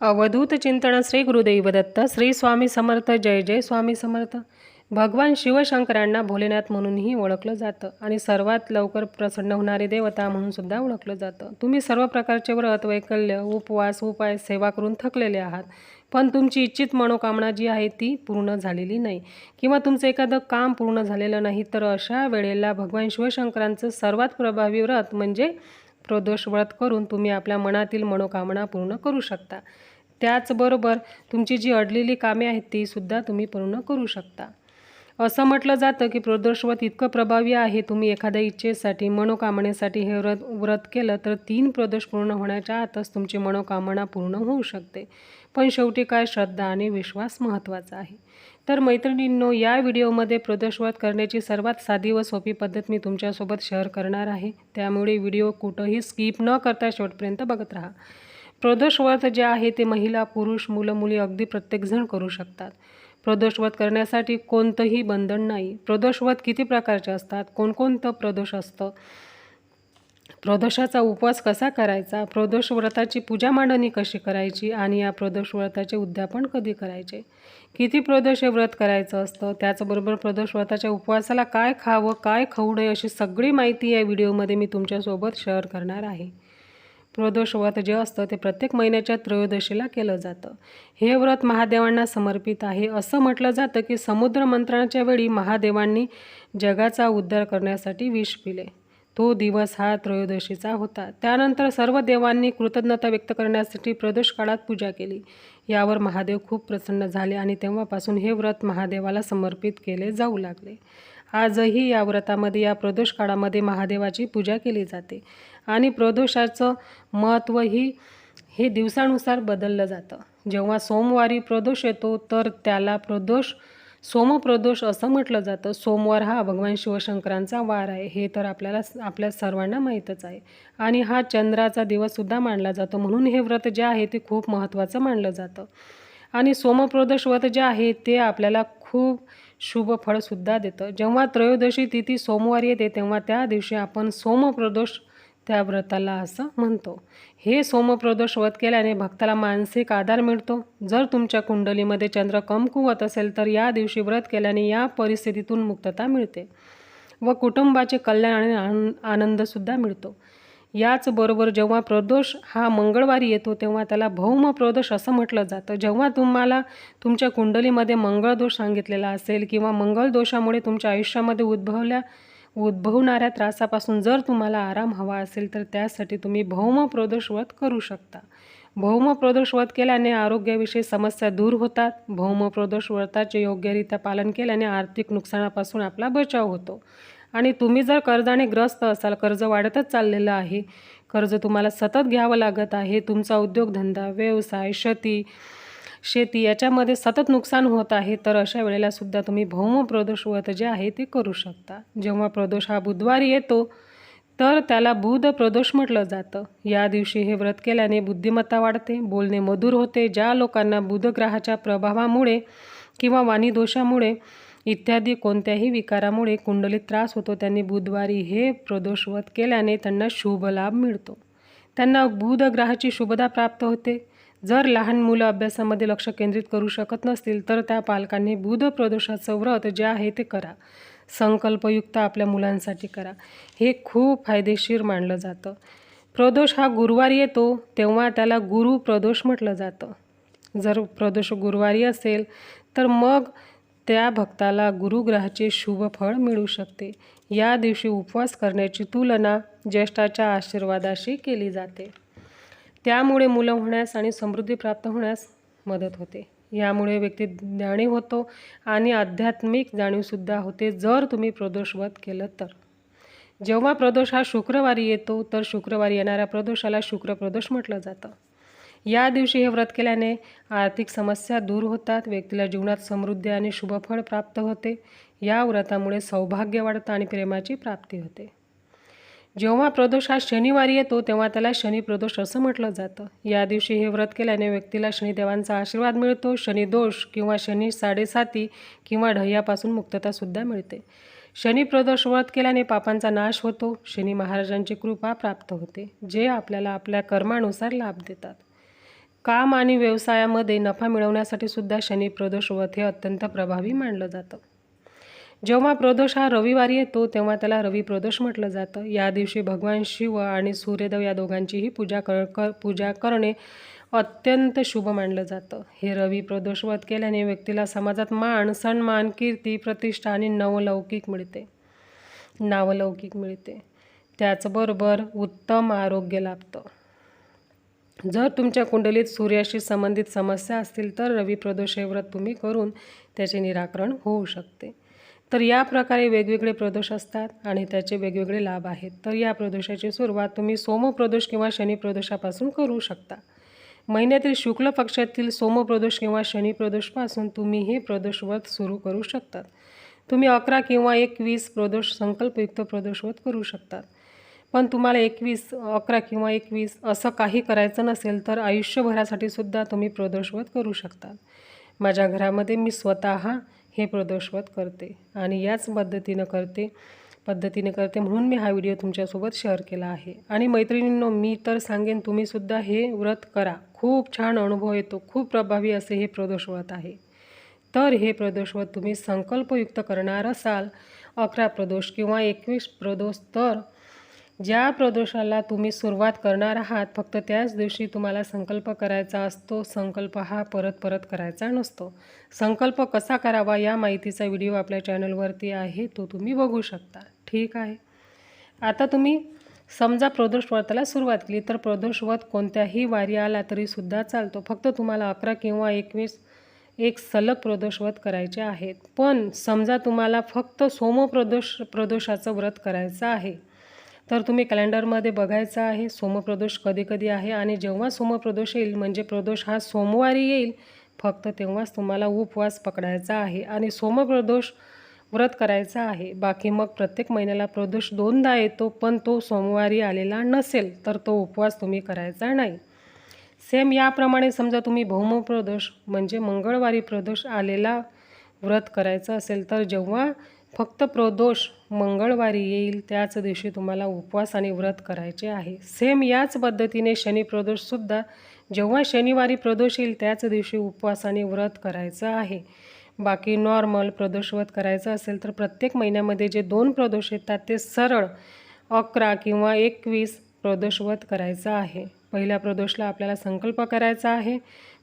अवधूत चिंतन श्री गुरुदेव दत्त श्री स्वामी समर्थ जय जय स्वामी समर्थ. भगवान शिवशंकरांना भोलेनाथ म्हणूनही ओळखलं जातं आणि सर्वात लवकर प्रसन्न होणारे देवता म्हणून सुद्धा ओळखलं जातं. तुम्ही सर्व प्रकारचे व्रत वैकल्य उपवास उपाय सेवा करून थकलेले आहात. पण तुमची इच्छित मनोकामना जी आहे ती पूर्ण झालेली नाही. किंवा तुमचं एखादं काम पूर्ण झालेलं नाही तर अशा वेळेला भगवान शिवशंकरांचं सर्वात प्रभावी व्रत म्हणजे प्रदोष व्रत करून तुम्ही आपल्या मनातील मनोकामना पूर्ण करू शकता. त्याचबरोबर तुमची जी अडलेली कामे आहेत तीसुद्धा तुम्ही पूर्ण करू शकता. असं म्हटलं जातं की प्रदोष व्रत इतकं प्रभावी आहे तुम्ही एखाद्या इच्छेसाठी मनोकामनेसाठी हे व्रत व्रत केलं तर तीन प्रदोष पूर्ण होण्याच्या आतच तुमची मनोकामना पूर्ण होऊ शकते. पण शेवटी काय श्रद्धा आणि विश्वास महत्त्वाचा आहे. तर मैत्रिणींनो या व्हिडिओमध्ये प्रदर्शवत करण्याची सर्वात साधी व सोपी पद्धत मी तुमच्यासोबत शेअर करणार आहे. त्यामुळे व्हिडिओ कुठंही स्किप न करता शेवटपर्यंत बघत राहा. प्रदोषवत जे आहे ते महिला पुरुष मुलं मुली अगदी प्रत्येकजण करू शकतात. प्रदोषवत करण्यासाठी कोणतंही बंधन नाही. प्रदोषवत किती प्रकारचे असतात? कोणकोणतं प्रदोष असतं? प्रदोषाचा उपवास कसा करायचा? प्रदोष व्रताची पूजा मांडणी कशी करायची? आणि या प्रदोष व्रताचे उद्यापन कधी करायचे? किती प्रदोष हे व्रत करायचं असतं? त्याचबरोबर प्रदोष व्रताच्या उपवासाला काय खावं काय खाऊ नये अशी सगळी माहिती या व्हिडिओमध्ये मी तुमच्यासोबत शेअर करणार आहे. प्रदोष व्रत जे असतं ते प्रत्येक महिन्याच्या त्रयोदशीला केलं जातं. हे व्रत महादेवांना समर्पित आहे. असं म्हटलं जातं की समुद्र मंत्रणाच्या वेळी महादेवांनी जगाचा उद्धार करण्यासाठी विष पिले. तो दिवस हा त्रयोदशीचा होता. त्यानंतर सर्व देवांनी कृतज्ञता व्यक्त करण्यासाठी प्रदोष काळात पूजा केली. यावर महादेव खूप प्रसन्न झाले आणि तेव्हापासून हे व्रत महादेवाला समर्पित केले जाऊ लागले. आजही या व्रतामध्ये या प्रदोष काळामध्ये महादेवाची पूजा केली जाते आणि प्रदोषाचं महत्त्वही हे दिवसानुसार बदललं जातं. जेव्हा सोमवारी प्रदोष येतो तर त्याला प्रदोष सोमप्रदोष असं म्हटलं जातं सोमवार हा भगवान शिवशंकरांचा वार आहे. हे तर आपल्याला आपल्या सर्वांना माहीतच आहे. आणि हा चंद्राचा दिवससुद्धा मानला जातो. म्हणून हे व्रत जे आहे ते खूप महत्त्वाचं मानलं जातं. आणि सोमप्रदोष व्रत जे आहे ते आपल्याला खूप शुभ फळसुद्धा देतं. जेव्हा त्रयोदशी तिथी सोमवार येते तेव्हा त्या दिवशी आपण सोमप्रदोष त्या व्रताला असं म्हणतो. हे सोमप्रदोष व्रत केल्याने भक्ताला मानसिक आधार मिळतो. जर तुमच्या कुंडलीमध्ये चंद्र कमकुवत असेल तर या दिवशी व्रत केल्याने या परिस्थितीतून मुक्तता मिळते व कुटुंबाचे कल्याण आणि आनंदसुद्धा मिळतो. याचबरोबर जेव्हा प्रदोष हा मंगळवारी येतो तेव्हा त्याला भौम प्रदोष असं म्हटलं जातं. जेव्हा तुम्हाला तुमच्या कुंडलीमध्ये मंगळदोष सांगितलेला असेल किंवा मंगळ दोषामुळे तुमच्या आयुष्यामध्ये उद्भवल्या उद्भवणाऱ्या त्रासापासून जर तुम्हाला आराम हवा असेल तर त्यासाठी तुम्ही भौम प्रदोषवत करू शकता. भौम प्रदोषवत केल्याने आरोग्याविषयी समस्या दूर होतात. भौम प्रदोष व्रताचे योग्यरित्या पालन केल्याने आर्थिक नुकसानापासून आपला बचाव होतो. आणि तुम्ही जर कर्जाने ग्रस्त असाल कर्ज वाढतच चाललेलं आहे कर्ज तुम्हाला सतत घ्यावं लागत आहे तुमचा उद्योगधंदा व्यवसाय शेती शेती याच्यामध्ये सतत नुकसान होत आहे तर अशा वेळेला सुद्धा तुम्ही भौम प्रदोष व्रत जे आहे ते करू शकता. जेव्हा प्रदोष हा बुधवारी येतो तर त्याला बुध प्रदोष म्हटलं जातं. या दिवशी हे व्रत केल्याने बुद्धिमत्ता वाढते बोलणे मधुर होते. ज्या लोकांना बुधग्रहाच्या प्रभावामुळे किंवा वाणी दोषामुळे इत्यादी कोणत्याही विकारामुळे कुंडलीत त्रास होतो त्यांनी बुधवारी हे प्रदोष व्रत केल्याने त्यांना शुभ लाभ मिळतो. त्यांना बुधग्रहाची शुभदा प्राप्त होते. जर लहान मुलं अभ्यासामध्ये लक्ष केंद्रित करू शकत नसतील तर त्या पालकांनी बुध प्रदोषाचं व्रत जे आहे ते करा. संकल्पयुक्त आपल्या मुलांसाठी करा. हे खूप फायदेशीर मानलं जातं. प्रदोष हा गुरुवारी येतो तेव्हा त्याला गुरु प्रदोष म्हटलं जातं. जर प्रदोष गुरुवारी असेल तर मग त्या भक्ताला गुरुग्रहाचे शुभ फळ मिळू शकते. या दिवशी उपवास करण्याची तुलना ज्येष्ठाच्या आशीर्वादाशी केली जाते. त्यामुळे मुलं होण्यास आणि समृद्धी प्राप्त होण्यास मदत होते. यामुळे व्यक्ती ज्ञानी होतो आणि आध्यात्मिक जाणीवसुद्धा होते जर तुम्ही प्रदोष व्रत केलं तर. जेव्हा प्रदोष हा शुक्रवारी येतो तर शुक्रवारी येणाऱ्या प्रदोषाला शुक्रप्रदोष म्हटलं जातं. या दिवशी हे व्रत केल्याने आर्थिक समस्या दूर होतात व्यक्तीला जीवनात समृद्धी आणि शुभफळ प्राप्त होते. या व्रतामुळे सौभाग्य वाढतं आणि प्रेमाची प्राप्ती होते. जेव्हा प्रदोष हा शनिवारी येतो तेव्हा त्याला शनी प्रदोष असं म्हटलं जातं. या दिवशी हे व्रत केल्याने व्यक्तीला शनिदेवांचा आशीर्वाद मिळतो. शनिदोष किंवा शनी साडेसाती किंवा ढह्यापासून मुक्ततासुद्धा मिळते. शनी प्रदोष व्रत केल्याने पापांचा नाश होतो. शनी महाराजांची कृपा प्राप्त होते जे आपल्याला आपल्या कर्मानुसार लाभ देतात. काम आणि व्यवसायामध्ये नफा मिळवण्यासाठी सुद्धा शनी प्रदोष व्रत हे अत्यंत प्रभावी मानलं जातं. जेव्हा प्रदोष हा रविवारी येतो तेव्हा त्याला रवी प्रदोष म्हटलं जातं. या दिवशी भगवान शिव आणि सूर्यदेव या दोघांचीही पूजा कर कर पूजा करणे अत्यंत शुभ मानलं जातं. हे रवी प्रदोष व्रत केल्याने व्यक्तीला समाजात मान सन्मान कीर्ती प्रतिष्ठा आणि नवलौकिक मिळते. नावलौकिक मिळते. त्याचबरोबर उत्तम आरोग्य लाभतं. जर तुमच्या कुंडलीत सूर्याशी संबंधित समस्या असतील तर रवी प्रदोष हे व्रत तुम्ही करून त्याचे निराकरण होऊ शकते. तर या प्रकारे वेगवेगळे प्रदोष असतात आणि त्याचे वेगवेगळे लाभ आहेत. तर या प्रदोषाची सुरुवात तुम्ही सोमप्रदोष किंवा शनी प्रदोषापासून करू शकता. महिन्यातील शुक्ल पक्षातील सोमप्रदोष किंवा शनी प्रदोषपासून तुम्ही हे प्रदोष व्रत सुरू करू शकतात तुम्ही अकरा किंवा एकवीस प्रदोष संकल्पयुक्त प्रदोष व्रत करू शकतात पण तुम्हाला एकवीस अकरा किंवा एकवीस असं काही करायचं नसेल तर आयुष्यभरासाठी सुद्धा तुम्ही प्रदोषवत करू शकता. माझ्या घरामध्ये मी स्वतः हे प्रदोषवत करते आणि याच पद्धतीनं करते पद्धतीने करते म्हणून मी हा व्हिडिओ तुमच्यासोबत शेअर केला आहे. आणि मैत्रिणींनो मी तर सांगेन तुम्हीसुद्धा हे व्रत करा. खूप छान अनुभव येतो खूप प्रभावी असे हे प्रदोषवत आहे. तर हे प्रदोषवत तुम्ही संकल्पयुक्त करणार असाल अकरा प्रदोष किंवा एकवीस प्रदोष तर ज्या प्रदोषाला तुम्ही सुरुवात करणार आहात फक्त त्याच दिवशी तुम्हाला संकल्प करायचा असतो. संकल्प हा परत परत करायचा नसतो. संकल्प कसा करावा या माहितीचा व्हिडिओ आपल्या चॅनलवरती आहे तो तुम्ही बघू शकता. ठीक आहे? आता तुम्ही समजा प्रदोष व्रताला सुरुवात केली तर प्रदोष व्रत कोणत्याही वारी आला तरीसुद्धा चालतो. फक्त तुम्हाला अकरा किंवा एकवीस एक सलग प्रदोषवत करायचे आहेत. पण समजा तुम्हाला फक्त सोमप्रदोष प्रदोषाचं व्रत करायचं आहे तर तुम्ही कॅलेंडरमध्ये बघायचं आहे सोमप्रदोष कधी कधी आहे आणि जेव्हा सोमप्रदोष येईल म्हणजे प्रदोष हा सोमवारी येईल फक्त तेव्हाच तुम्हाला उपवास पकडायचा आहे आणि सोमप्रदोष व्रत करायचं आहे. बाकी मग प्रत्येक महिन्याला प्रदोष दोनदा येतो पण तो सोमवारी आलेला नसेल तर तो उपवास तुम्ही करायचा नाही. सेम याप्रमाणे समजा तुम्ही भौमप्रदोष म्हणजे मंगळवारी प्रदोष आलेला व्रत करायचं असेल तर जेव्हा फक्त प्रदोष मंगळवारी येईल त्याच दिवशी तुम्हाला उपवास आणि व्रत करायचे आहे. सेम याच पद्धतीने शनी प्रदोषसुद्धा जेव्हा शनिवारी प्रदोष येईल त्याच दिवशी उपवास आणि व्रत करायचं आहे. बाकी नॉर्मल प्रदोष व्रत करायचं असेल तर प्रत्येक महिन्यामध्ये जे दोन प्रदोष येतात ते सरळ अकरा किंवा एकवीस प्रदोष व्रत करायचं आहे. पहिल्या प्रदोषला आपल्याला संकल्प करायचा आहे.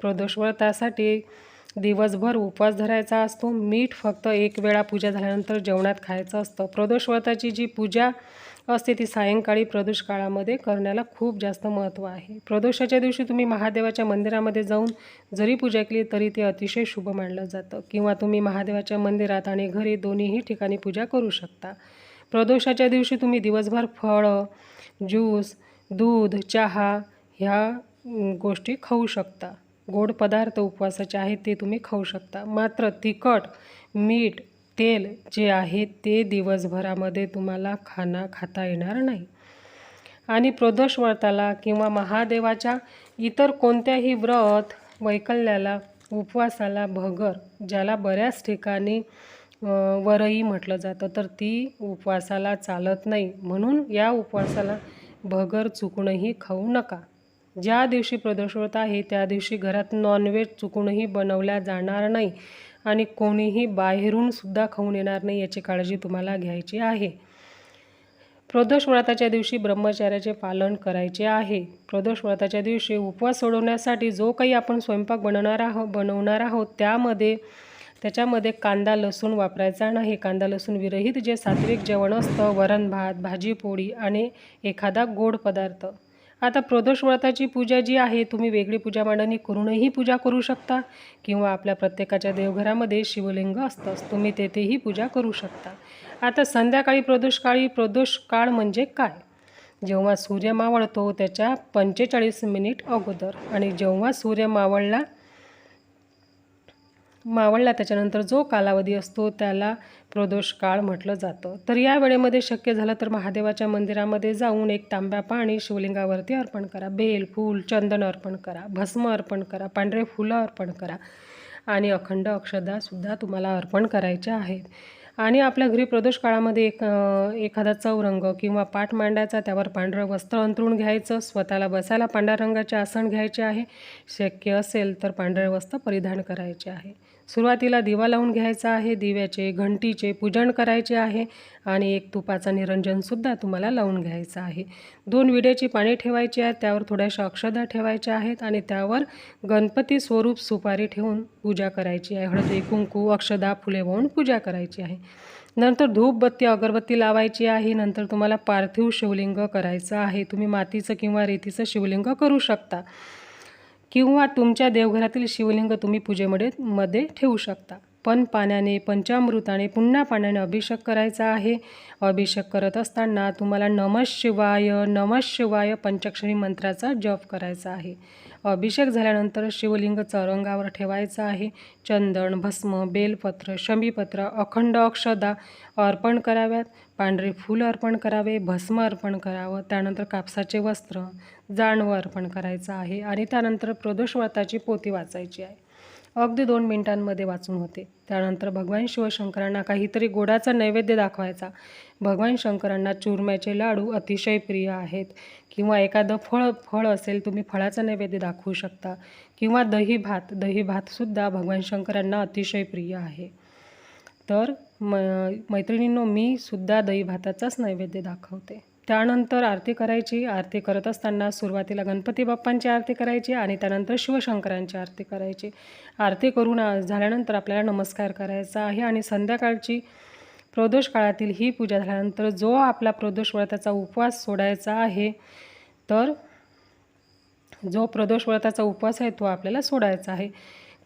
प्रदोष व्रतासाठी दिवसभर उपवास धरायचा असतो. मीठ फक्त एक वेळा पूजा झाल्यानंतर जेवणात खायचं असतं. प्रदोष व्रताची जी पूजा असते ती सायंकाळी प्रदोष काळामध्ये करण्याला खूप जास्त महत्त्व आहे. प्रदोषाच्या दिवशी तुम्ही महादेवाच्या मंदिरामध्ये जाऊन जरी पूजा केली तरी ते अतिशय शुभ मानलं जातं. किंवा तुम्ही महादेवाच्या मंदिरात आणि घरी दोन्हीही ठिकाणी पूजा करू शकता. प्रदोषाच्या दिवशी तुम्ही दिवसभर फळं ज्यूस दूध चहा ह्या गोष्टी खाऊ शकता. गोड पदार्थ उपवासाचे आहेत ते तुम्ही खाऊ शकता. मात्र तिखट मीठ तेल जे आहे ते दिवसभरामध्ये तुम्हाला खाना खाता येणार नाही. आणि प्रदोष व्रताला किंवा महादेवाच्या इतर कोणत्याही व्रत वैकल्याला उपवासाला भगर ज्याला बऱ्याच ठिकाणी वरही म्हटलं जातं तर ती उपवासाला चालत नाही. म्हणून या उपवासाला भगर चुकूनही खाऊ नका. ज्या दिवशी प्रदोषवत आहे त्या दिवशी घरात नॉनव्हेज चुकूनही बनवल्या जाणार नाही आणि कोणीही बाहेरून सुद्धा खाऊन येणार नाही याची काळजी तुम्हाला घ्यायची आहे. प्रदोष व्रताच्या दिवशी ब्रह्मचार्याचे पालन करायचे आहे. प्रदोष व्रताच्या दिवशी उपवास सोडवण्यासाठी जो काही आपण स्वयंपाक बनवणार आहोत बनवणार आहोत त्यामध्ये त्याच्यामध्ये कांदा लसूण वापरायचा नाही. कांदा लसूण विरहित जे सात्विक जेवण असतं वरण भात भाजी पोळी आणि एखादा गोड पदार्थ. आता प्रदोष व्रताची पूजा जी आहे तुम्ही वेगळी पूजा मांडणी करूनही पूजा करू शकता किंवा आपल्या प्रत्येकाच्या देवघरामध्ये शिवलिंग असतंच तुम्ही तेथेही पूजा करू शकता. आता संध्याकाळी प्रदोषकाळी प्रदोष काळ म्हणजे काय? जेव्हा सूर्य मावळतो त्याच्या पंचेचाळीस मिनिट अगोदर आणि जेव्हा सूर्य मावळला मावळला त्याच्यानंतर जो कालावधी असतो त्याला प्रदोष काळ म्हटलं जातं. तर या वेळेमध्ये शक्य झालं तर महादेवाच्या मंदिरामध्ये जाऊन एक तांब्या पाणी शिवलिंगावरती अर्पण करा. बेल फूल चंदन अर्पण करा. भस्म अर्पण करा. पांढरे फुलं अर्पण करा. आणि अखंड अक्षदासुद्धा तुम्हाला अर्पण करायच्या आहेत. आणि आपल्या घरी प्रदोष काळामध्ये एक एखादा चौरंग किंवा पाठ मांडायचा त्यावर पांढरं वस्त्र अंथरून घ्यायचं स्वतःला बसायला पांढऱ्या रंगाचे आसन घ्यायचे आहे. शक्य असेल तर पांढरे वस्त्र परिधान करायचे आहे. सुरुवातीला दिवा लावून घ्यायचा आहे दिव्याचे घंटीचे पूजन करायचे आहे आणि एक तुपाचा निरंजनसुद्धा तुम्हाला लावून घ्यायचा आहे. दोन विड्याची पाणी ठेवायची आहेत त्यावर थोड्याशा अक्षदा ठेवायच्या आहेत आणि त्यावर गणपती स्वरूप सुपारी ठेवून पूजा करायची आहे. हळदी कुंकू अक्षदा फुले वाहून पूजा करायची आहे. नंतर धूपबत्ती अगरबत्ती लावायची आहे. नंतर तुम्हाला पार्थिव शिवलिंग करायचं आहे. तुम्ही मातीचं किंवा रेतीचं शिवलिंग करू शकता. किंवा तुमच्या देवघरातील शिवलिंग तुम्ही पूजेमध्ये मध्ये ठेवू शकता. पण पाण्याने पंचामृताने पुन्हा पाण्याने अभिषेक करायचा आहे. अभिषेक करत असताना तुम्हाला नमः शिवाय नमः शिवाय पंचाक्षरी मंत्राचा जप करायचा आहे. अभिषेक झाल्यानंतर शिवलिंग चौरंगावर ठेवायचं आहे. चंदन भस्म बेलपत्र शमीपत्र अखंड अक्षदा अर्पण कराव्यात. पांढरे फूल अर्पण करावे भस्म अर्पण करावं. त्यानंतर कापसाचे वस्त्र जाणवं अर्पण करायचं आहे. आणि त्यानंतर प्रदोष व्रताची वाचायची आहे. अगदी दोन मिनिटांमध्ये वाचून होते. त्यानंतर भगवान शिवशंकरांना काहीतरी गोडाचा नैवेद्य दाखवायचा. भगवान शंकरांना चुरम्याचे लाडू अतिशय प्रिय आहेत. किंवा एखादं फळ फळ असेल तुम्ही फळाचा नैवेद्य दाखवू शकता. किंवा दही भात दही भातसुद्धा भगवान शंकरांना अतिशय प्रिय आहे. तर म मैत्रिणींनो मी सुद्धा दही भाताचाच नैवेद्य दाखवते. त्यानंतर आरती करायची. आरती करत असताना सुरुवातीला गणपती बाप्पांची आरती करायची आणि त्यानंतर शिवशंकरांची आरती करायची. आरती करून झाल्यानंतर आपल्याला नमस्कार करायचा आहे आणि संध्याकाळची प्रदोष काळातील ही पूजा झाल्यानंतर जो आपला प्रदोष व्रताचा उपवास सोडायचा आहे तर जो प्रदोष व्रताचा उपवास आहे तो आपल्याला सोडायचा आहे.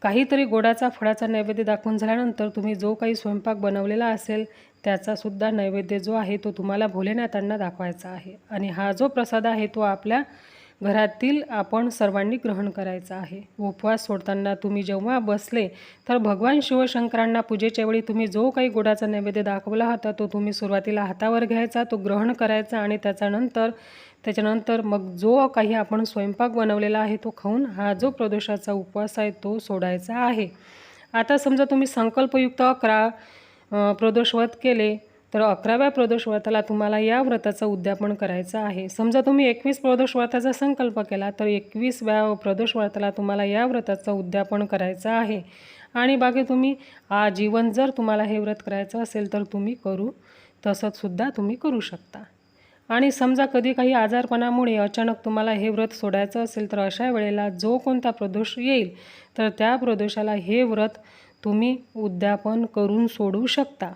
काहीतरी गोडाचा फळाचा नैवेद्य दाखवून झाल्यानंतर तुम्ही जो काही स्वयंपाक बनवलेला असेल त्याचासुद्धा नैवेद्य जो आहे तो तुम्हाला भोलेनाथांना दाखवायचा आहे. आणि हा जो प्रसाद आहे तो आपल्या घरातील आपण सर्वांनी ग्रहण करायचा आहे. उपवास सोडताना तुम्ही जेव्हा बसले तर भगवान शिवशंकरांना पूजेच्या वेळी तुम्ही जो काही गोडाचा नैवेद्य दाखवला होता तो तुम्ही सुरुवातीला हातावर घ्यायचा तो ग्रहण करायचा आणि त्याच्यानंतर त्याच्यानंतर मग जो काही आपण स्वयंपाक बनवलेला आहे तो खाऊन हा जो प्रदोषाचा उपवास आहे तो सोडायचा आहे. आता समजा तुम्ही संकल्पयुक्त अकरा प्रदोषवत केले तर अकराव्या प्रदोषव्रताला तुम्हाला या व्रताचं उद्यापन करायचं आहे. समजा तुम्ही एकवीस प्रदोष संकल्प केला तर एकवीसव्या प्रदोषव्रताला तुम्हाला या व्रताचं उद्यापन करायचं आहे. आणि बाकी तुम्ही आजीवन जर तुम्हाला हे व्रत करायचं असेल तर तुम्ही करू तसंचसुद्धा तुम्ही करू शकता. आणि समजा कधी काही आजारपणामुळे अचानक तुम्हाला हे व्रत सोडायचं असेल तर अशा वेळेला जो कोणता प्रदोष येईल तर त्या प्रदोषाला हे व्रत तुम्ही उद्यापन करून सोडू शकता.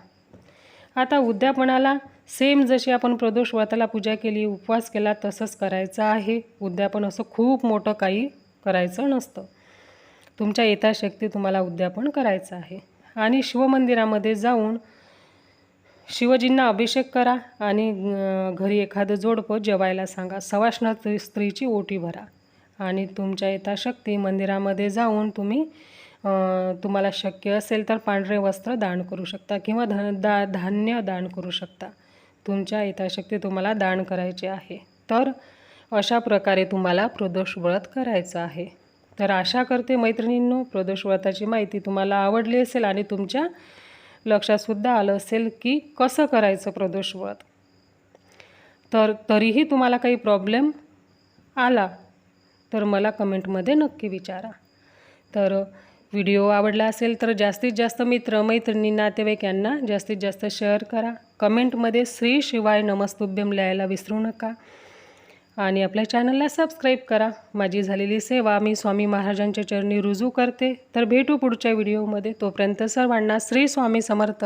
आता उद्यापनाला सेम जशी आपण प्रदोष व्रताला पूजा केली उपवास केला तसंच करायचं आहे. उद्यापन असं खूप मोठं काही करायचं नसतं. तुमच्या यथाशक्ती तुम्हाला उद्यापन करायचं आहे. आणि शिवमंदिरामध्ये जाऊन शिवजींना अभिषेक करा आणि घरी एखादं जोडपं जेवायला सांगा. सवाष्ण स्त्रीची ओटी भरा. आणि तुमच्या यथाशक्ती मंदिरामध्ये जाऊन तुम्ही तुम्हाला शक्य असेल तर पांढरे वस्त्र दान करू शकता किंवा धन दा धान्य दान करू शकता. तुमच्या यथाशक्ती तुम्हाला दान करायचे आहे. तर अशा प्रकारे तुम्हाला प्रदोष व्रत करायचं आहे. तर आशा करते मैत्रिणींनो प्रदोष व्रताची माहिती तुम्हाला आवडली असेल आणि तुमच्या लक्षातसुद्धा आलं असेल की कसं करायचं प्रदोष व्रत. तर तरीही तुम्हाला काही प्रॉब्लेम आला तर मला कमेंटमध्ये नक्की विचारा. तर व्हिडिओ आवडला असेल तर जास्तीत जास्त मित्र मैत्रिणी नातेवाईक यांना जास्तीत जास्त शेअर करा. कमेंटमध्ये श्री शिवाय नमस्तुभ्यम लिहायला विसरू नका. आणि आपल्या चॅनलला सबस्क्राईब करा. माझी झालेली सेवा मी स्वामी महाराजांच्या चरणी रुजू करते. तर भेटू पुढच्या व्हिडिओमध्ये तोपर्यंत सर्वांना श्री स्वामी समर्थ.